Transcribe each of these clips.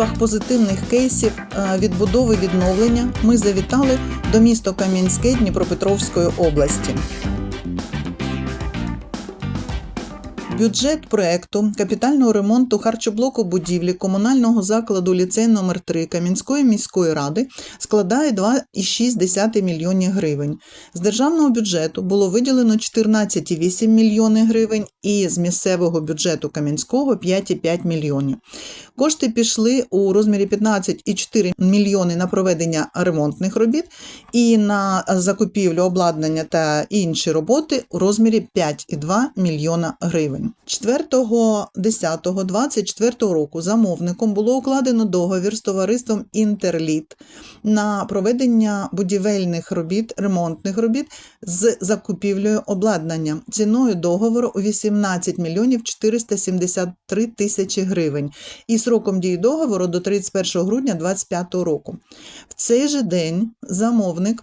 пошуках позитивних кейсів е, відбудови відновлення ми завітали до міста Кам'янське Дніпропетровської області. Бюджет проекту капітального ремонту харчоблоку будівлі комунального закладу ліцей номер 3 Кам'янської міської ради складає 2,6 мільйонів гривень. З державного бюджету було виділено 14,8 мільйони гривень і з місцевого бюджету Кам'янського 5,5 мільйонів. Кошти пішли у розмірі 15,4 мільйони на проведення ремонтних робіт і на закупівлю обладнання та інші роботи у розмірі 5,2 мільйона гривень. 4.10.24 року замовником було укладено договір з товариством Інтерліт на проведення будівельних робіт, ремонтних робіт з закупівлею обладнання ціною договору у 18 мільйонів 473 тисячі гривень і сроком дії договору до 31 грудня 2025 року. В цей же день замовник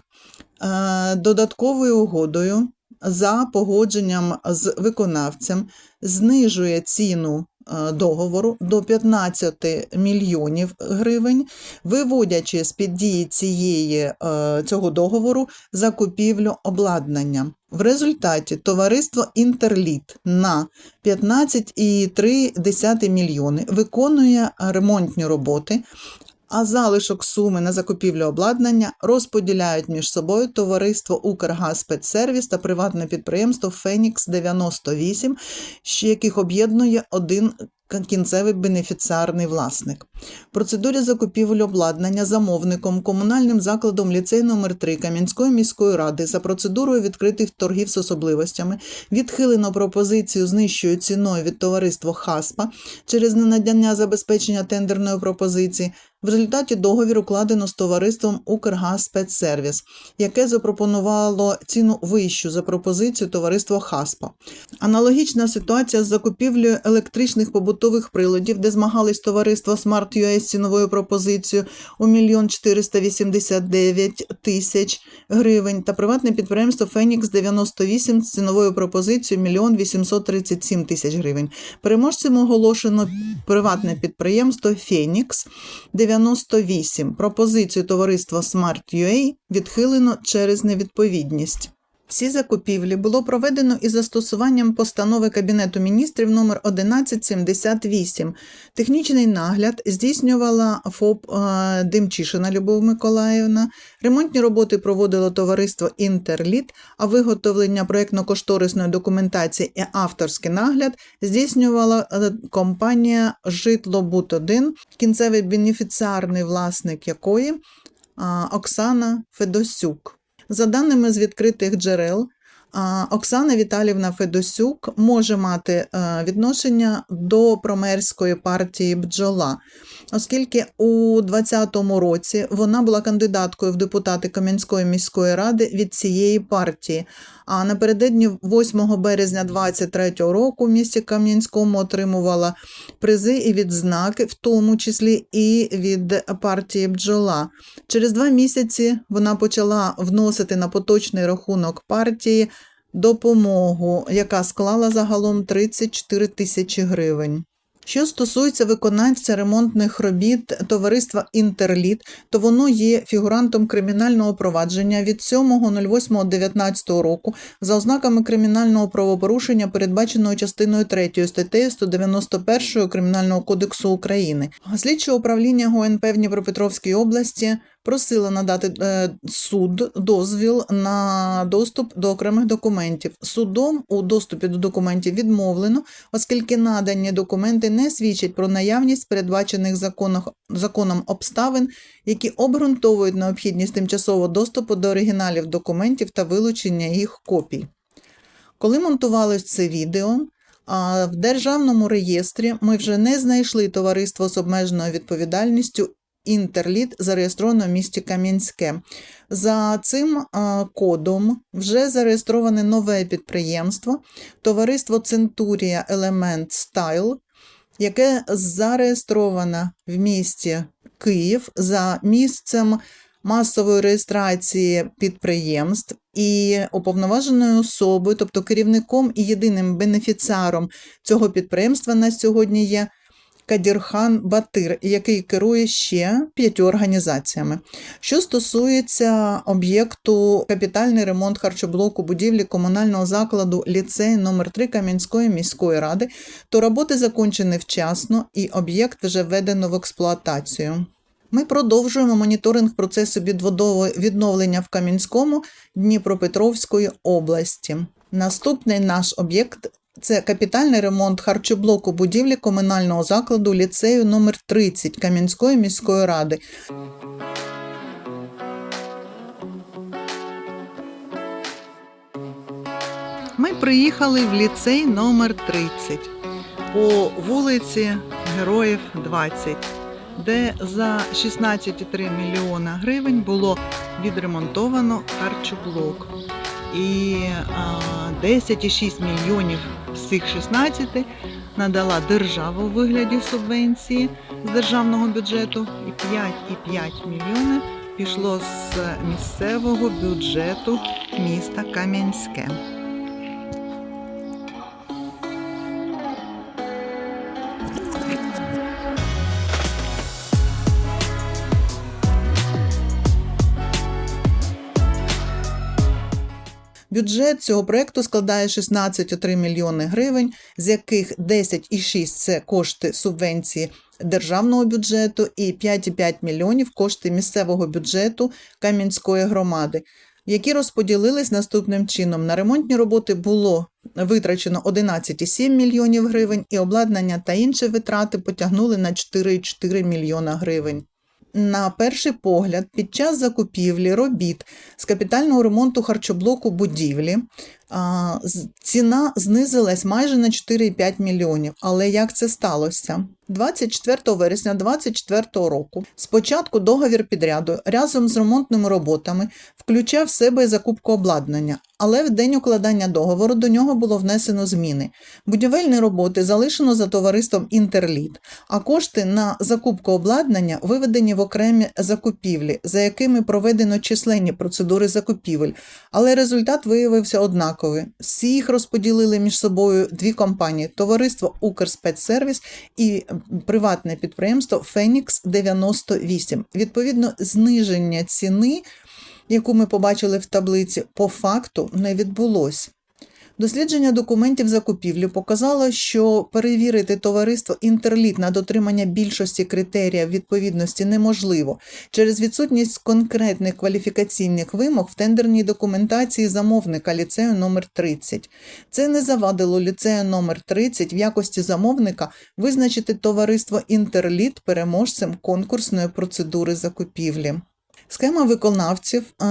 е, додатковою угодою за погодженням з виконавцем знижує ціну е, договору до 15 мільйонів гривень, виводячи з під дії цієї, е, цього договору закупівлю обладнання. В результаті товариство Інтерліт на 15,3 мільйони виконує ремонтні роботи, а залишок суми на закупівлю обладнання розподіляють між собою товариство Укргазспецсервіс та приватне підприємство Фенікс 98, що яких об'єднує один кінцевий бенефіціарний власник. Процедурі закупівель обладнання замовником комунальним закладом ліцей номер 3 Кам'янської міської ради за процедурою відкритих торгів з особливостями відхилено пропозицію з ціною від товариства Хаспа через ненадання забезпечення тендерної пропозиції. В результаті договір укладено з товариством Укргазспецсервіс, яке запропонувало ціну вищу за пропозицію товариства Хаспа. Аналогічна ситуація з закупівлею електричних побутових приладів, де змагались товариство Smart.ua з ціновою пропозицією у 1 489 тисяч гривень та приватне підприємство Фенікс 98 з ціновою пропозицією 1 837 тисяч гривень. Переможцем оголошено приватне підприємство Фенікс 98. Пропозицію товариства Smart.ua відхилено через невідповідність. Всі закупівлі було проведено із застосуванням постанови Кабінету міністрів номер 1178. Технічний нагляд здійснювала ФОП е, Демчишина Любов Миколаївна. Ремонтні роботи проводило товариство Інтерліт, а виготовлення проєктно-кошторисної документації і авторський нагляд здійснювала е, компанія Житлобут-1, кінцевий бенефіціарний власник якої Оксана Федосюк. За даними з відкритих джерел, Оксана Віталівна Федосюк може мати е, відношення до промерської партії бджола, оскільки у 2020 році вона була кандидаткою в депутати Кам'янської міської ради від цієї партії. А напередодні 8 березня 2023 року в місті Кам'янському отримувала призи і відзнаки, в тому числі і від партії бджола. Через два місяці вона почала вносити на поточний рахунок партії допомогу, яка склала загалом 34 тисячі гривень. Що стосується виконавця ремонтних робіт товариства Інтерліт, то воно є фігурантом кримінального провадження від 7.08.19 року за ознаками кримінального правопорушення, передбаченого частиною 3 статтею 191 Кримінального кодексу України. Слідче управління ГУНП в Дніпропетровській області просила надати е, суд дозвіл на доступ до окремих документів. Судом у доступі до документів відмовлено, оскільки надані документи не свідчать про наявність передбачених законом обставин, які обґрунтовують необхідність тимчасового доступу до оригіналів документів та вилучення їх копій. Коли монтувалось це відео, а в державному реєстрі ми вже не знайшли товариство з обмеженою відповідальністю Інтерліт зареєстровано в місті Кам'янське. За цим кодом вже зареєстроване нове підприємство, товариство Центурія Елемент Стайл, яке зареєстровано в місті Київ за місцем масової реєстрації підприємств і уповноваженою особою, тобто керівником і єдиним бенефіціаром цього підприємства на сьогодні є Кадірхан Батир, який керує ще п'ятьма організаціями. Що стосується об'єкту капітальний ремонт харчоблоку будівлі комунального закладу ліцей номер 3 Кам'янської міської ради, то роботи закончені вчасно і об'єкт вже введено в експлуатацію. Ми продовжуємо моніторинг процесу відводового відновлення в Кам'янському Дніпропетровської області. Наступний наш об'єкт це капітальний ремонт харчоблоку будівлі комунального закладу ліцею номер 30 Кам'янської міської ради. Ми приїхали в ліцей номер 30 по вулиці Героїв 20, де за 16,3 мільйона гривень було відремонтовано харчоблок. І а, 10,6 мільйонів з цих 16 надала держава у вигляді субвенції з державного бюджету, і 5,5 мільйони пішло з місцевого бюджету міста Кам'янське. Бюджет цього проекту складає 16,3 мільйони гривень, з яких 10,6 – це кошти субвенції державного бюджету і 5,5 мільйонів кошти місцевого бюджету Кам'янської громади, які розподілились наступним чином. На ремонтні роботи було витрачено 11,7 мільйонів гривень, і обладнання та інші витрати потягнули на 4,4 мільйона гривень. На перший погляд, під час закупівлі робіт з капітального ремонту харчоблоку будівлі ціна знизилась майже на 4,5 мільйонів. Але як це сталося? 24 вересня 2024 року спочатку договір підряду разом з ремонтними роботами включав в себе закупку обладнання, але в день укладання договору до нього було внесено зміни. Будівельні роботи залишено за товариством Інтерліт, а кошти на закупку обладнання виведені в окремі закупівлі, за якими проведено численні процедури закупівель, але результат виявився однаковий. Всі їх розподілили між собою дві компанії: товариство Укрспецсервіс і приватне підприємство Фенікс 98. Відповідно, зниження ціни, яку ми побачили в таблиці, по факту не відбулось. Дослідження документів закупівлі показало, що перевірити товариство Інтерліт на дотримання більшості критеріїв відповідності неможливо через відсутність конкретних кваліфікаційних вимог в тендерній документації замовника ліцею номер 30. Це не завадило ліцею номер 30 в якості замовника визначити товариство Інтерліт переможцем конкурсної процедури закупівлі. Схема виконавців е,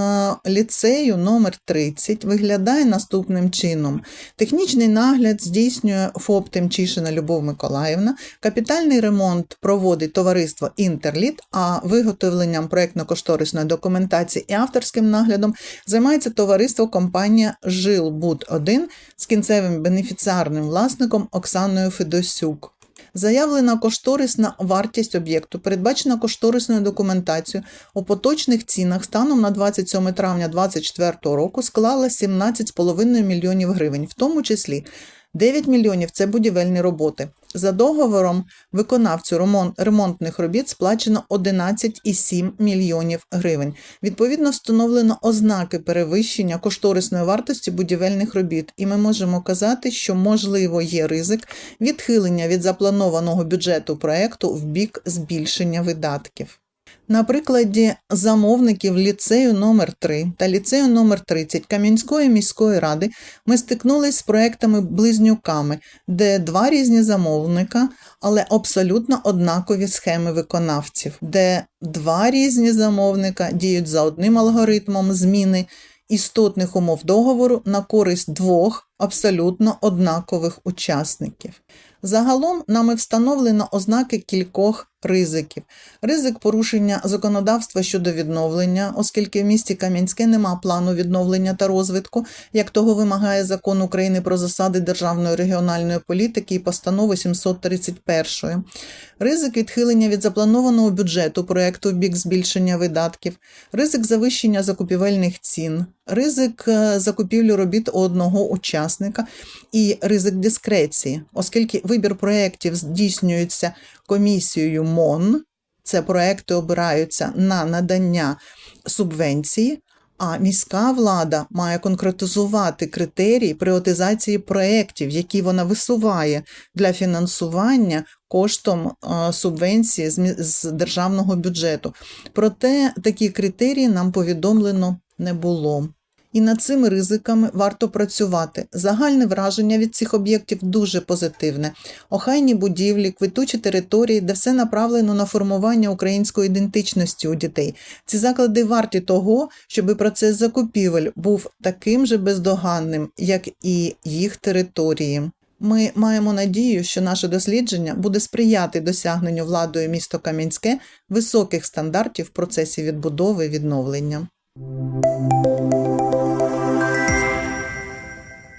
ліцею номер 30 виглядає наступним чином: технічний нагляд здійснює ФОП Тимчишина Любов Миколаївна, капітальний ремонт проводить товариство Інтерліт, а виготовленням проєктно-кошторисної документації і авторським наглядом займається товариство компанія Жилбуд-1 з кінцевим бенефіціарним власником Оксаною Федосюк. Заявлена кошторисна вартість об'єкту, передбачена кошторисною документацією. У поточних цінах станом на 27 травня 2024 року склала 17,5 мільйонів гривень, в тому числі 9 мільйонів це будівельні роботи. За договором виконавцю ремонтних робіт сплачено 11,7 мільйонів гривень. Відповідно, встановлено ознаки перевищення кошторисної вартості будівельних робіт, і ми можемо казати, що можливо є ризик відхилення від запланованого бюджету проекту в бік збільшення видатків. На прикладі замовників ліцею номер 3 та ліцею номер 30 Кам'янської міської ради ми стикнулися з проектами-близнюками, де два різні замовника, але абсолютно однакові схеми виконавців, де два різні замовника діють за одним алгоритмом зміни істотних умов договору на користь двох абсолютно однакових учасників. Загалом нами встановлено ознаки кількох ризиків. Ризик порушення законодавства щодо відновлення, оскільки в місті Кам'янське нема плану відновлення та розвитку, як того вимагає закон України про засади державної регіональної політики і постанови 731. Ризик відхилення від запланованого бюджету проекту в бік збільшення видатків, ризик завищення закупівельних цін, ризик е, закупівлі робіт одного учасника. І ризик дискреції, оскільки вибір проєктів здійснюється комісією МОН, це проекти обираються на надання субвенції. А міська влада має конкретизувати критерії пріоритизації проєктів, які вона висуває для фінансування коштом е, субвенції з державного бюджету. Проте такі критерії нам повідомлено не було. І над цими ризиками варто працювати. Загальне враження від цих об'єктів дуже позитивне. Охайні будівлі, квитучі території, де все направлено на формування української ідентичності у дітей. Ці заклади варті того, щоб процес закупівель був таким же бездоганним, як і їх території. Ми маємо надію, що наше дослідження буде сприяти досягненню владою місто Кам'янське високих стандартів в процесі відбудови і відновлення.